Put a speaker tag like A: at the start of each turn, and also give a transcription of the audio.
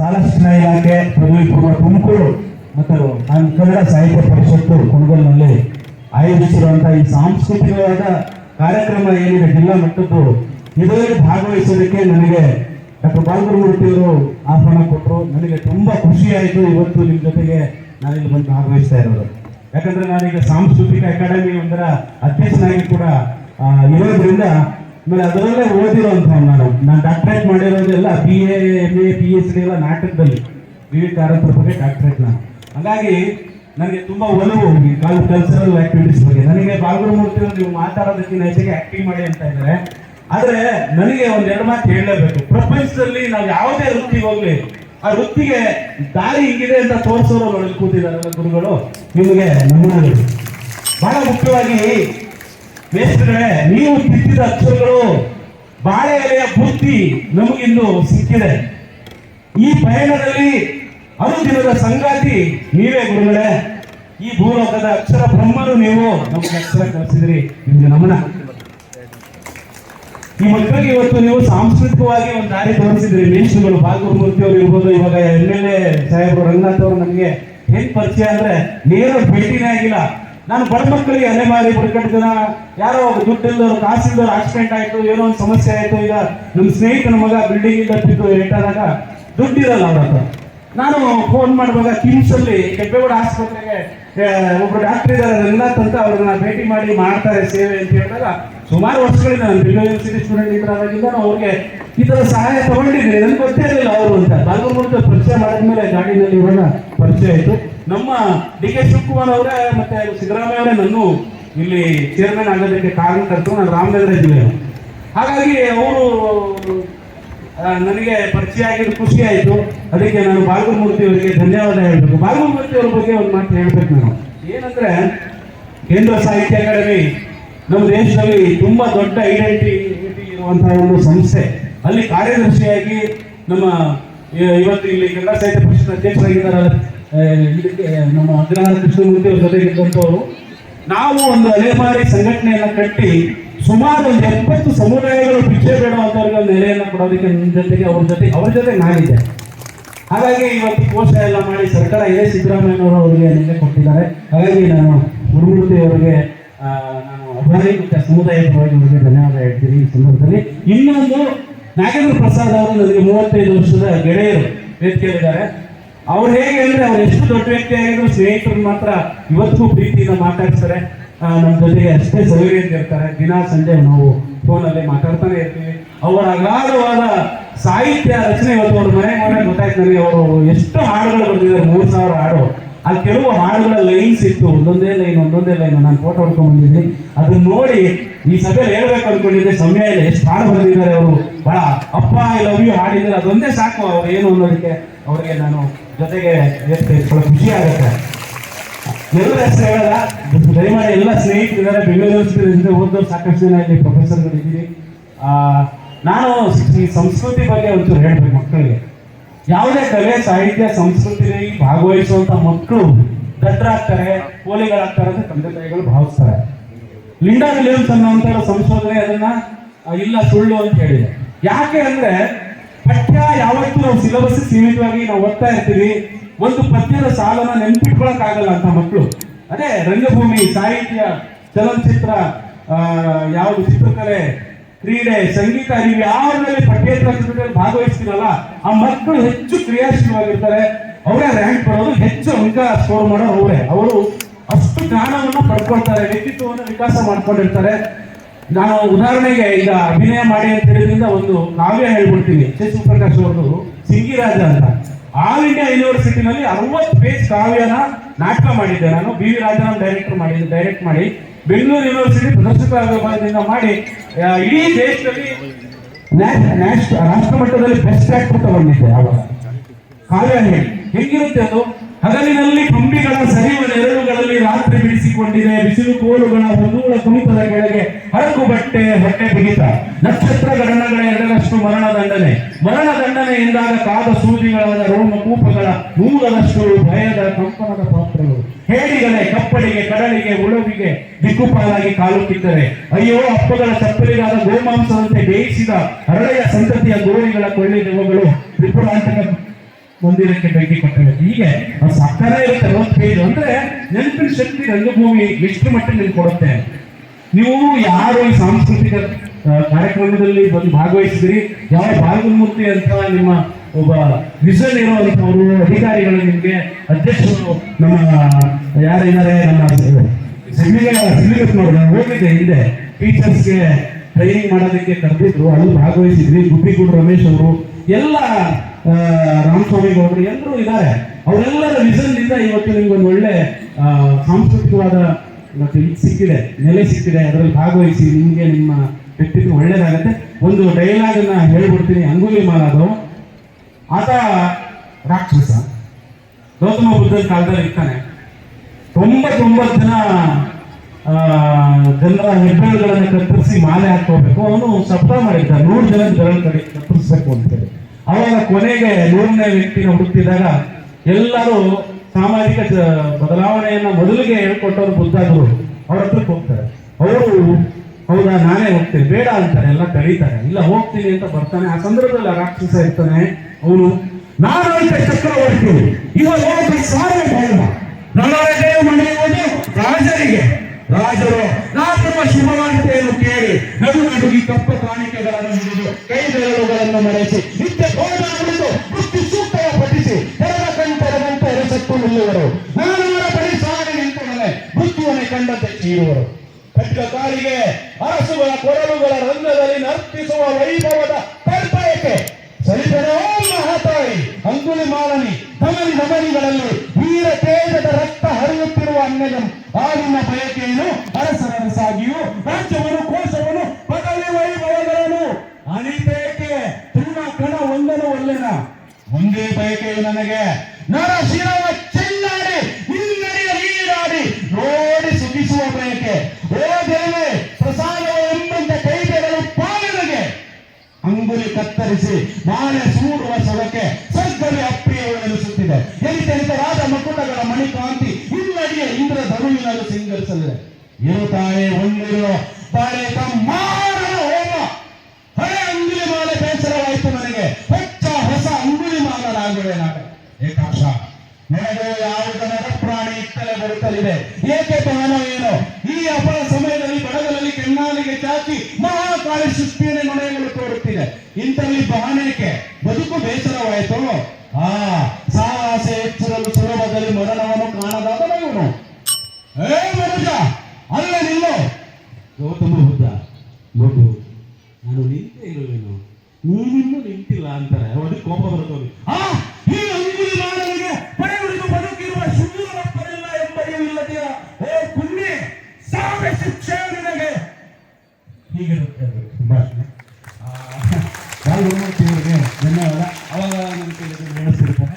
A: ಸಾಲಕ್ಷಣ ಇಲಾಖೆ ಪದವಿ ಪೂರ್ವ ತುಮಕೂರು ಮತ್ತು ನಾನು ಕನ್ನಡ ಸಾಹಿತ್ಯ ಪರಿಷತ್ತು ಕುಣಗಲ್ನಲ್ಲಿ ಆಯೋಜಿಸಿರುವಂತಹ ಈ ಸಾಂಸ್ಕೃತಿಕವಾದ ಕಾರ್ಯಕ್ರಮ ಏನಿದೆ ಜಿಲ್ಲಾ ಮಟ್ಟದ್ದು, ಇದರಲ್ಲಿ ಭಾಗವಹಿಸೋದಕ್ಕೆ ನನಗೆ ಡಾಕ್ಟರ್ ಬಾಲಗುರುಮೂರ್ತಿಯವರು ಆಹ್ವಾನ ಕೊಟ್ಟರು. ನನಗೆ ತುಂಬಾ ಖುಷಿಯಾಯಿತು. ಇವತ್ತು ನಿಮ್ಮ ಜೊತೆಗೆ ನಾನಿಲ್ಲಿ ಬಂದು ಭಾಗವಹಿಸ್ತಾ ಇರೋದು. ಯಾಕಂದ್ರೆ ನಾನೀಗ ಸಾಂಸ್ಕೃತಿಕ ಅಕಾಡೆಮಿ ಒಂದರ ಅಧ್ಯಕ್ಷನಾಗಿ ಕೂಡ ಇರೋದ್ರಿಂದ ಆಮೇಲೆ ಅದರಲ್ಲೇ ಓದಿರೋಂಥ ನಾನು ನಾನು doctorate ಮಾಡಿರೋದೆಲ್ಲ B A M A P H D ಎಲ್ಲ ನಾಟಕದಲ್ಲಿ ವಿವಿಧ ಕಾರಂತರ ಬಗ್ಗೆ ಡಾಕ್ಟ್ರೇಟ್ ನಾನು. ಹಾಗಾಗಿ ನನಗೆ ತುಂಬ ಒಲವು ಈ ಕಾಲ್ ಕಲ್ಚರಲ್ ಆಕ್ಟಿವಿಟೀಸ್ ಬಗ್ಗೆ. ನನಗೆ ಬಾಲಗುರುಮೂರ್ತಿ ನೀವು ಮಾತಾಡೋದಕ್ಕಿಂತ ಹೆಚ್ಚಿಗೆ ಆಕ್ಟಿಂಗ್ ಮಾಡಿ ಅಂತ ಇದ್ದಾರೆ. ಆದರೆ ನನಗೆ ಒಂದೆರಡು ಮಾತು ಹೇಳಲೇಬೇಕು. ಪ್ರಪಂಚದಲ್ಲಿ ನಾವು ಯಾವುದೇ ವೃತ್ತಿಗೆ ಹೋಗ್ಲಿ, ಆ ವೃತ್ತಿಗೆ ದಾರಿ ಹಿಂಗಿದೆ ಅಂತ ತೋರಿಸೋರು ಕೂತಿದ್ದಾರೆ ಗುರುಗಳು. ನಿಮಗೆ ನಮ್ಮ ಬಹಳ ಮುಖ್ಯವಾಗಿ ಮೇಸ್ಟ್ರೆ ನೀವು ಬಿತ್ತಿದ ಅಕ್ಷರಗಳು ಬಾಳೆ ಎಲೆಯ ಬುದ್ಧಿ ನಮಗಿಂದು ಸಿಕ್ಕಿದೆ. ಈ ಪಯಣದಲ್ಲಿ ಅನುದಿನದ ಸಂಗಾತಿ ನೀವೇ ಗುರುಗಳೇ. ಈ ಭೂಲೋಕದ ಅಕ್ಷರ ಬ್ರಹ್ಮನು ನೀವು. ನಮಗೆ ಅಕ್ಷರ ಕಲಿಸಿದ್ರಿ. ನಿಮ್ಗೆ ನಮನ. ಈ ಮಕ್ಕಳಿಗೆ ಇವತ್ತು ನೀವು ಸಾಂಸ್ಕೃತಿಕವಾಗಿ ಒಂದು ದಾರಿ ತೋರಿಸಿದ್ರಿ. ಮೇಷ್ಟ್ರುಗಳು ಬಾಲಗುರುಮೂರ್ತಿ ಅವರು ಇರ್ಬೋದು, ಇವಾಗ ಎಂ ಎಲ್ ಎ ಸಾಹೇಬರು ರಂಗನಾಥ್ ಅವರು ನಮಗೆ ಹೆಂಗ್ ಪರಿಚಯ ಅಂದ್ರೆ ನೇರ ಭೇಟಿನೇ ಆಗಿಲ್ಲ. ನಾನು ಬಡ ಮಕ್ಕಳಿಗೆ ಅಲೆಮಾರಿ ಬುಡಕಟ್ಟು ಜನ ಯಾರೋ ಒಬ್ಬ ದುಡ್ಡಿಲ್ದವ್ರು, ಕಾಸಿಲ್ದವ್ರು ಆಕ್ಸಿಡೆಂಟ್ ಆಯ್ತು, ಏನೋ ಒಂದು ಸಮಸ್ಯೆ ಆಯ್ತು, ಈಗ ನಮ್ಮ ಸ್ನೇಹಿತನ ಮಗ ಬಿಲ್ಡಿಂಗ್ ಇಂದ ಬಿದ್ದು ಏಟಾದಾಗ ದುಡ್ಡಿರಲ್ಲ ಅವ್ರ ಹತ್ರ. ನಾನು ಫೋನ್ ಮಾಡುವಾಗ ಕಿಮ್ಸ್ ಅಲ್ಲಿ ಕೆಂಪೇಗೌಡ ಆಸ್ಪತ್ರೆಗೆ ಒಬ್ಬ ಡಾಕ್ಟರ್ ಇದ್ದಾರೆ ಅದೆಲ್ಲ ತಂತ ಅವ್ರನ್ನ ಭೇಟಿ ಮಾಡಿ ಮಾಡ್ತಾರೆ ಸೇವೆ ಅಂತ ಹೇಳಿದಾಗ ಸುಮಾರು ವರ್ಷಗಳಿಂದ ನಾನು ಬೆಂಗಳೂರು ಯೂನಿವರ್ಸಿಟಿ ಸ್ಟೂಡೆಂಟ್ ಇದ್ದಾಗಿಂದ ನಾನು ಅವ್ರಿಗೆ ಈ ತರ ಸಹಾಯ ತಗೊಂಡಿದ್ದೀನಿ. ನನಗೆ ಗೊತ್ತೇ ಇರಲಿಲ್ಲ ಅವರು ಅಂತ. ಬಾಲಗಮೂರ್ತಿ ಪರಿಚಯ ಮಾಡಿದ್ಮೇಲೆ ಗಾಡಿನಲ್ಲಿ ಇವಾಗ ಪರಿಚಯ ಆಯ್ತು. ನಮ್ಮ ಡಿ ಕೆ ಶಿವಕುಮಾರ್ ಅವರೇ ಮತ್ತೆ ಸಿದ್ದರಾಮಯ್ಯ ಅವರೇ ನಾನು ಇಲ್ಲಿ ಚೇರ್ಮನ್ ಆಗೋದಕ್ಕೆ ಕಾರಣಕರ್ತರು ನಾನು ರಾಮನಗರ ಜಿಲ್ಲೆ ಹಾಗಾಗಿ ಅವರು ನನಗೆ ಪರಿಚಯ ಆಗಿದ್ದು ಖುಷಿ ಆಯಿತು. ಅದಕ್ಕೆ ನಾನು ಬಾಲಗುರುಮೂರ್ತಿ ಅವರಿಗೆ ಧನ್ಯವಾದ ಹೇಳಬೇಕು. ಬಾಲಗುರುಮೂರ್ತಿ ಅವ್ರ ಬಗ್ಗೆ ಒಂದು ಮಾತು ಹೇಳ್ಬೇಕು ನಾನು. ಏನಂದ್ರೆ, ಕೇಂದ್ರ ಸಾಹಿತ್ಯ ಅಕಾಡೆಮಿ ನಮ್ಮ ದೇಶದಲ್ಲಿ ತುಂಬಾ ದೊಡ್ಡ ಐಡೆಂಟಿಟಿ ಇರುವಂತಹ ಒಂದು ಸಂಸ್ಥೆ. ಅಲ್ಲಿ ಕಾರ್ಯದರ್ಶಿಯಾಗಿ ನಮ್ಮ ಇವತ್ತು ಇಲ್ಲಿ ಕನ್ನಡ ಸಾಹಿತ್ಯ ಪರಿಷತ್ ಅಧ್ಯಕ್ಷರಾಗಿದ್ದಾರೆ. ನಮ್ಮ ಅಗ್ರಹಾರ ಕೃಷ್ಣಮೂರ್ತಿ ಅವ್ರ ಜೊತೆಗಿದ್ದಂಥವರು ನಾವು ಒಂದು ಅಲೆಮಾರಿ ಸಂಘಟನೆಯನ್ನು ಕಟ್ಟಿ ಸುಮಾರು ಒಂದು ಎಪ್ಪತ್ತು ಸಮುದಾಯಗಳು ಕೊಡೋದಕ್ಕೆ ನಿಮ್ಮ ಜೊತೆಗೆ ಅವ್ರ ಜೊತೆ ಅವ್ರ ಜೊತೆ ನಾನಿದ್ದೆ. ಹಾಗಾಗಿ ಇವತ್ತು ಕೋಶ ಎಲ್ಲ ಮಾಡಿ ಸರ್ಕಾರ ಎ ಸಿದ್ದರಾಮಯ್ಯನವರು ಅವರಿಗೆ ನಿಮಗೆ ಕೊಟ್ಟಿದ್ದಾರೆ. ಹಾಗಾಗಿ ನಾನು ಗುರುಮೂರ್ತಿ ಅವರಿಗೆ ನಾನು ಅಭಿಮಾನಿ ಮತ್ತು ಸಮುದಾಯ ಪರವಾಗಿ ಅವರಿಗೆ ಧನ್ಯವಾದ ಹೇಳ್ತೀನಿ ಈ ಸಂದರ್ಭದಲ್ಲಿ. ಇನ್ನೊಂದು ನಾಗೇಂದ್ರ ಪ್ರಸಾದ್ ಅವರು ನನಗೆ ಮೂವತ್ತೈದು ವರ್ಷದ ಗೆಳೆಯರು ವೇದಿಕೆಯಲ್ಲಿದ್ದಾರೆ ಅವ್ರು ಹೇಗೆ ಅಂದರೆ ಅವ್ರು ಎಷ್ಟು ದೊಡ್ಡ ವ್ಯಕ್ತಿ ಆಗಿದ್ರು ಸ್ನೇಹಿತರು ಮಾತ್ರ ಇವತ್ತಿಗೂ ಪ್ರೀತಿಯಿಂದ ಮಾತಾಡ್ತಾರೆ. ನಮ್ಮ ಜೊತೆಗೆ ಅಷ್ಟೇ ಸೌಕರ್ಯ ಇರ್ತಾರೆ ದಿನ ಸಂಜೆ ನಾವು ಫೋನಲ್ಲಿ ಮಾತಾಡ್ತಾನೆ ಇರ್ತೀವಿ. ಅವರ ಅಗಾಧವಾದ ಸಾಹಿತ್ಯ ರಚನೆ ಇವತ್ತು ಅವ್ರ ಮನೆ ಮನೆ ಗೊತ್ತಾಯ್ತು ನನಗೆ ಅವರು ಎಷ್ಟು ಹಾಡುಗಳು ಬಂದಿದ್ದಾರೆ ಮೂರು ಸಾವಿರ ಹಾಡು. ಆ ಕೆಲವು ಹಾಡುಗಳ ಲೈನ್ಸ್ ಇತ್ತು ಒಂದೊಂದೇ ಲೈನ್ ಒಂದೊಂದೇ ಲೈನ್ ನಾನು ಫೋಟೋ ಹೊಡ್ಕೊಂಡು ಬಂದಿದ್ದೀನಿ ಅದನ್ನ ನೋಡಿ ಈ ಸಭೆಯಲ್ಲಿ ಹೇಳ್ಬೇಕು ಅನ್ಕೊಂಡಿದ್ದೆ ಸಮಯ ಇಲ್ಲ ಎಷ್ಟು ಹಾಡು ಬಂದಿದ್ದಾರೆ ಅವರು. ಬಹಳ ಅಪ್ಪ ಐ ಲವ್ ಯು ಹಾಡಿದ್ರೆ ಅದೊಂದೇ ಸಾಕು ಅವ್ರು ಏನು ಅನ್ನೋದಕ್ಕೆ ಅವರಿಗೆ ನಾನು ಜೊತೆಗೆ. ಬಹಳ ಖುಷಿ ಆಗುತ್ತೆ. ಎಲ್ಲರ ಹೆಸರು ಹೇಳಲ್ಲ ದಯಮಾಡಿ ಎಲ್ಲ ಸ್ನೇಹಿತರಿದ್ದಾರೆ ಬೆಂಗಳೂರು ಸಾಕಷ್ಟು ಜನ ಇಲ್ಲಿ ಪ್ರೊಫೆಸರ್ಗಳಿದ್ದೀವಿ ಆ, ನಾನು ಈ ಸಂಸ್ಕೃತಿ ಬಗ್ಗೆ ಒಂಚೂರು ಹೇಳ್ಬೇಕು ಮಕ್ಕಳಿಗೆ. ಯಾವುದೇ ಕಲೆ, ಸಾಹಿತ್ಯ ಸಂಸ್ಕೃತಿಯಲ್ಲಿ ಭಾಗವಹಿಸುವಂತ ಮಕ್ಕಳು ದತ್ತರಾಗ್ತಾರೆ ಕೋಲಿಗಳಾಗ್ತಾರೆ ಅಂತ ತಂದೆ ತಾಯಿಗಳು ಭಾವಿಸ್ತಾರೆ. ಲಿಂಡಾ ವಿಲಿಯಮ್ಸ್ ಅನ್ನುವಂಥ ಸಂಶೋಧನೆ ಅದನ್ನ ಇಲ್ಲ ಸುಳ್ಳು ಅಂತ ಹೇಳಿದೆ. ಯಾಕೆ ಅಂದ್ರೆ ಪಠ್ಯ ಯಾವತ್ತೂ ನಾವು ಸಿಲೆಬಸ್ ಸೀಮಿತವಾಗಿ ನಾವು ಓದ್ತಾ ಇರ್ತೀವಿ, ಒಂದು ಪಠ್ಯದ ಸಾಲನ ನೆನ್ಪಿಟ್ಕೊಳಕ್ ಆಗಲ್ಲ ಅಂತ ಮಕ್ಕಳು. ಅದೇ ರಂಗಭೂಮಿ, ಸಾಹಿತ್ಯ, ಚಲನಚಿತ್ರ ಯಾವುದು ಚಿತ್ರಕಲೆ ಕ್ರೀಡೆ, ಸಂಗೀತ, ನೀವು ಯಾವ್ದ್ರಲ್ಲಿ ಪಠ್ಯೇತರ ಚಟುವಟಿಕೆಯಲ್ಲಿ ಭಾಗವಹಿಸ್ತೀರಲ್ಲ, ಆ ಮಕ್ಕಳು ಹೆಚ್ಚು ಕ್ರಿಯಾಶೀಲವಾಗಿರ್ತಾರೆ. ಅವರೇ ರ್ಯಾಂಕ್ ಬರೋದು, ಹೆಚ್ಚು ಅಂಕ ಸ್ಕೋರ್ ಮಾಡೋ ಅವರೇ. ಅವರು ಅಷ್ಟು ಜ್ಞಾನವನ್ನು ಪಡ್ಕೊಳ್ತಾರೆ, ವ್ಯಕ್ತಿತ್ವವನ್ನು ವಿಕಾಸ ಮಾಡ್ಕೊಂಡಿರ್ತಾರೆ. ನಾನು ಉದಾಹರಣೆಗೆ ಈಗ ಅಭಿನಯ ಮಾಡಿ ಅಂತ ಹೇಳಿದ್ರಿಂದ ಒಂದು ಕಾವ್ಯ ಹೇಳ್ಬಿಡ್ತೀನಿ. ಶಶಿ ಪ್ರಕಾಶ್ ಅವರು ಸಿಂಗಿರಾಜ ಅಂತ. ಆಲ್ ಇಂಡಿಯಾ ಯೂನಿವರ್ಸಿಟಿನಲ್ಲಿ ಅರವತ್ತು ಪೇಜ್ ಕಾವ್ಯನ ನಾಟಕ ಮಾಡಿದ್ದೆ ನಾನು. ಬಿ ವಿ ರಾಜನ ಡೈರೆಕ್ಟರ್ ಮಾಡಿದ್ದೆ ಡೈರೆಕ್ಟ್ ಮಾಡಿ. ಬೆಂಗಳೂರು ಯೂನಿವರ್ಸಿಟಿ ಪ್ರದರ್ಶಕ ಮಾಡಿ ಇಡೀ ದೇಶದಲ್ಲಿ ರಾಷ್ಟ್ರ ಮಟ್ಟದಲ್ಲಿ ಬೆಸ್ಟ್ ಆಕ್ಟರ್ ತಗೊಂಡಿದ್ದೆ ಅವರ ಕಾವ್ಯ ಹೆಂಗಿರುತ್ತೆ ಅದು? ಹಗಲಿನಲ್ಲಿ ಕಂಬಿಗಳ ಸರಿವ ನೆರಳುಗಳಲ್ಲಿ ರಾತ್ರಿ ಬಿಡಿಸಿಕೊಂಡಿದೆ. ಬಿಸಿಲು ಕೋಲುಗಳ ಹೊನ್ನೂಳ ಕುಣಿತದ ಕೆಳಗೆ ಹರಕು ಬಟ್ಟೆ, ಹೊಟ್ಟೆ ಬಿಗಿತ. ನಕ್ಷತ್ರ ಗಣನಗಳ ಎರಡರಷ್ಟು ಮರಣ ದಂಡನೆ. ಮರಣ ದಂಡನೆ ಎಂದಾಗ ಕಾದ ಸೂಜಿಗಳಾದ ರೋಮ ಕೂಪಗಳ ನೂರರಷ್ಟು ಭಯದ ಕಂಪನದ ಪಾತ್ರಗಳು. ಹೇಡಿಗಳೇ ಕಪ್ಪಡಿಗೆ ಕಡಲಿಗೆ, ಉಳವಿಗೆ ದಿಕ್ಕುಪಾಲಾಗಿ ಕಾಲುತ್ತಿದ್ದರೆ. ಅಯ್ಯೋ, ಅಪ್ಪಗಳ ಚಪ್ಪಲಿಗಾದ ಗೋಮಾಂಸದಂತೆ ಬೇಯಿಸಿದ ಹರಳೆಯ ಸಂತತಿಯ ಗೋರಿಗಳ ದೇವಗಳು ತ್ರಿಪುರಾಂತಕ ಮಂದಿರಕ್ಕೆ ಬೆಂಕಿ ಕೊಟ್ಟಿದೆ ಹೀಗೆ ಅದು ಸಾಕ್ತಾನೆ ಇರುತ್ತೆ ಒಂದು ಪೇಜ್ ಅಂದ್ರೆ ನೆನಪಿನ ಶಕ್ತಿ ರಂಗಭೂಮಿ ಎಷ್ಟು ಮಟ್ಟ ನಿಮ್ಗೆ ಕೊಡುತ್ತೆ? ನೀವು ಯಾರು ಈ ಸಾಂಸ್ಕೃತಿಕ ಕಾರ್ಯಕ್ರಮದಲ್ಲಿ ಬಂದು ಭಾಗವಹಿಸಿದ್ರಿ? ಯಾವ ಭಾಗಮೂರ್ತಿ ಅಂತ ನಿಮ್ಮ ಒಬ್ಬ ವಿಷನ್ ಇರುವಂತವರು, ಅಧಿಕಾರಿಗಳು ನಿಮ್ಗೆ ಅಧ್ಯಕ್ಷರು, ನಮ್ಮ ಯಾರಿದ್ದಾರೆ? ನಮ್ಮ ಸಿಲಿಬಸ್ ನೋಡಿದ್ರೆ ಹೋಗಿದ್ದೆ ಹಿಂದೆ. ಟೀಚರ್ಸ್ಗೆ ಟ್ರೈನಿಂಗ್ ಮಾಡೋದಕ್ಕೆ ಕರೆದಿದ್ರು. ಅಲ್ಲಿ ಭಾಗವಹಿಸಿದ್ರಿ ಗುಬ್ಬಿಗೂಡು ರಮೇಶ್ ಅವರು. ಎಲ್ಲ ರಾಮಸ್ವಾಮಿ ಗೌಡರು ಎಲ್ಲರೂ ಇದ್ದಾರೆ. ಅವರೆಲ್ಲರ ವಿಷನ್ ಇಂದ ಇವತ್ತು ನಿಮ್ಗೆ ಒಂದು ಒಳ್ಳೆ ಸಾಂಸ್ಕೃತಿಕವಾದ ಮತ್ತೆ ಇದು ಸಿಕ್ಕಿದೆ, ನೆಲೆ ಸಿಕ್ಕಿದೆ. ಅದರಲ್ಲಿ ಭಾಗವಹಿಸಿ ನಿಮಗೆ ನಿಮ್ಮ ವ್ಯಕ್ತಿತ್ವ ಒಳ್ಳೇದಾಗತ್ತೆ. ಒಂದು ಡೈಲಾಗ್ ಅನ್ನ ಹೇಳ್ಬಿಡ್ತೀನಿ. ಅಂಗುಲಿ ಮಾಲಾದು ಆತ ರಾಕ್ಷಸ. ಗೌತಮ ಬುದ್ಧನ ಕಾಲದಲ್ಲಿ ಇರ್ತಾನೆ. ತೊಂಬತ್ತೊಂಬತ್ತು ಜನ ಜನರ ಹೆಬ್ಬೆರಳುಗಳನ್ನು ಕತ್ತರಿಸಿ ಮಾಲೆ ಹಾಕೋಬೇಕು ಅವನು ಸಪ್ತ ಮಾಡಿದ್ದ ನೂರು ಜನ ಬೆರಳು ಕಡೆ ಕತ್ತರಿಸ್ಬೇಕು ಅಂತೇಳಿ. ಅವಾಗ ಕೊನೆಗೆ ನೂರನೇ ವ್ಯಕ್ತಿನ ಹುಡುಕ್ತಿದಾಗ ಎಲ್ಲರೂ ಸಾಮಾಜಿಕ ಬದಲಾವಣೆಯನ್ನ ಮೊದಲಿಗೆ ಹೇಳ್ಕೊಟ್ಟವ್ರು ಬುದ್ಧರು ಅವ್ರ ಹತ್ರಕ್ಕೆ ಹೋಗ್ತಾರೆ. ಅವರು, ಹೌದಾ, ನಾನೇ ಹೋಗ್ತೀನಿ, ಬೇಡ ಅಂತಾರೆ, ಎಲ್ಲ ಕರೀತಾರೆ. ಇಲ್ಲ, ಹೋಗ್ತೀನಿ ಅಂತ ಬರ್ತಾನೆ. ಆ ಸಂದರ್ಭದಲ್ಲಿ ರಾಕ್ಷಸ ಇರ್ತಾನೆ. ಅವನು, ನಾನು ಚಕ್ರವರ್ತಿ. ಇವಾಗ ಮನೆಯುವುದು ರಾಜರಿಗೆ. ರಾಜರು ನಾಲ್ಕರುವ ಶುಭವಾರ್ತೆಯನ್ನು ಕೇಳಿ ನಡು ನಡುಗಿ ಕಪ್ಪ ಕಾಣಿಕೆಗಳನ್ನು ಹಿಡಿದು ಕೈ ಬೆರಳುಗಳನ್ನು ಮರೆಸಿ ಮಹಾತಾಯಿ ಅಂಗುಲಿ ಮಾಲನಿ ಧಮನಿ ಧಮನಿಗಳಲ್ಲಿ ವೀರ ತೇಜದ ರಕ್ತ ಹರಿಯುತ್ತಿರುವ ಅನ್ನದ ಆ ನಿಮ್ಮ ಬಯಕೆಯನ್ನು ಅರಸರಸಾಗಿಯೂ ರಾಜ್ಯವನ್ನು, ಕೋಶವನ್ನು, ಪದವಿ, ವೈಭವಗಳನ್ನು ಅನಿತೇಕೆ? ತೃಣ ಕಣ ಒಂದನು ಒಲ್ಲೆನ ಒಂದೇ ಬಯಕೆಯು ನನಗೆ. ನರ ಶಿರವ ಚೆಲ್ಲಾಡಿ ಹಿನ್ನಡೆಯ ನೀರಾಡಿ ನೋಡಿ ಸುಖಿಸುವ ಬಯಕೆ. ಓ ದೇವೆ ಕತ್ತರಿಸಿ ಮಾಲೆ ಸೂಡುವ ಸಭಕ್ಕೆ ಸರ್ಗವಿ ಅಪ್ರಿಯವು ನೆಲೆಸುತ್ತಿದೆ ಎಲಿತೆಲಿತರಾದ ಮಕುಟಗಳ ಮಣಿಕಾಂತಿ ಇನ್ನಡಿಯ ಇಂದ್ರ ಧನುವಿನಲ್ಲಿ ಸಿಂಗರಿಸಲಿದೆ ಇರುತ್ತಾಳೆ ಹೊಂದಿರೋ ಬಾಳೆ ತಮ್ಮ ಹೋಮ. ಹಳೆ ಅಂಗುಲಿ ಮಾಲೆ ಬೇಸರವಾಯಿತು ನನಗೆ. ಹೊಚ್ಚ ಹೊಸ ಅಂಗುಲಿ ಮಾಲನಾಗುವೆ ನಾನು ಏಕಾಕ್ಷ ನನಗೆ ಯಾವುದನ್ನ ಪ್ರಾಣಿ ಇತ್ತಲೇ ಬರುತ್ತಲಿದೆ. ಏಕೆ ಪ್ರಾಣ ಏನು? ಈ ಅಪರ ಸಮಯದಲ್ಲಿ ಬಡಗಲಲ್ಲಿ ಕೆನ್ನಾಲಿಗೆ ಚಾಚಿ ಮಹಾಕಾಳಿ ಸೃಷ್ಟಿಯನ್ನೇ ನೊಣೆಗಳು ತೋರುತ್ತಿದೆ ಇಂಥಲ್ಲಿ ಬಹನೇಕೆ ಬದುಕು ಬೇಸರವಾಯಿತು? ಆ, ಸಾಹಸ ಹೆಚ್ಚಿರಲು ಸುಲಭದಲ್ಲಿ ಮರಣವನ್ನು ಕಾಣದಾದ ಇವನು. ಏ ಮನುಜ ಅಲ್ಲ ನಿಲ್ಲು. ಗೌತಮ ಬುದ್ಧ ಮಗು ನಾನು ನಿಂತೇ ಇರುವೆನು ನೀನಿನ್ನೂ ನಿಂತಿಲ್ಲ ಅಂತಾರೆ. ಅದಕ್ಕೆ ಕೋಪ ಬರ್ತದೆ ಆ ಈ ಅಂಗುಲಿ ಮಾನವನಿಗೆ ಪಡೆ ಹಿಡಿದು ಬದುಕಿರುವ ಶೂರ ಮಕ್ಕಳಿಲ್ಲ ಎಂಬ ಇಲ್ಲದೆಯ ಓ ಪುಣ್ಯ ಸಾವಿರ ಶಿಕ್ಷೆ ನಿನಗೆ. ಹೀಗಿರುತ್ತೆ ಭಾಷಣ ಅವರಿಗೆ ಧನ್ಯವಾದ ಅವಾಗ ನನ್ನ ಕೈಯಲ್ಲಿ ಬೆಳೆಸಿರ್ತಾರೆ